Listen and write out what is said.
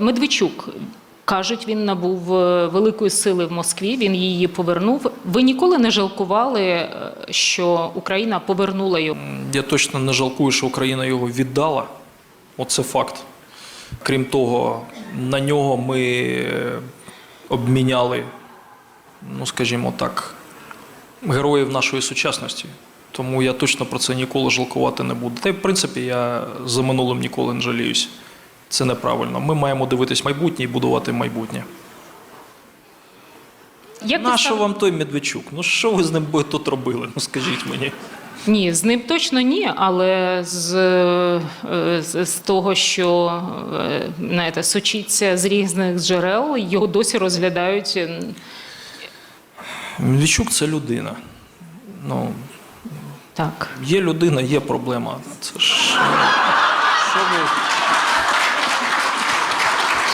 Медведчук. Кажуть, він набув е, великої сили в Москві, він її повернув. Ви ніколи не жалкували, е, що Україна повернула його? Я точно не жалкую, що Україна його віддала. Оце факт. Крім того, на нього ми е, обміняли, ну скажімо так, героїв нашої сучасності. Тому я точно про це ніколи жалкувати не буду. Та й в принципі я за минулим ніколи не жаліюсь. Це неправильно. Ми маємо дивитись майбутнє і будувати майбутнє. Як ви Нащо став- вам той Медведчук? Ну що ви з ним би тут робили? Ну скажіть мені. Ні, з ним точно ні, але з, е, з, з того, що е, знаєте, сочиться з різних джерел, його досі розглядають. е, Медведчук це людина. Ну, Так. Є людина, є проблема. Це ж.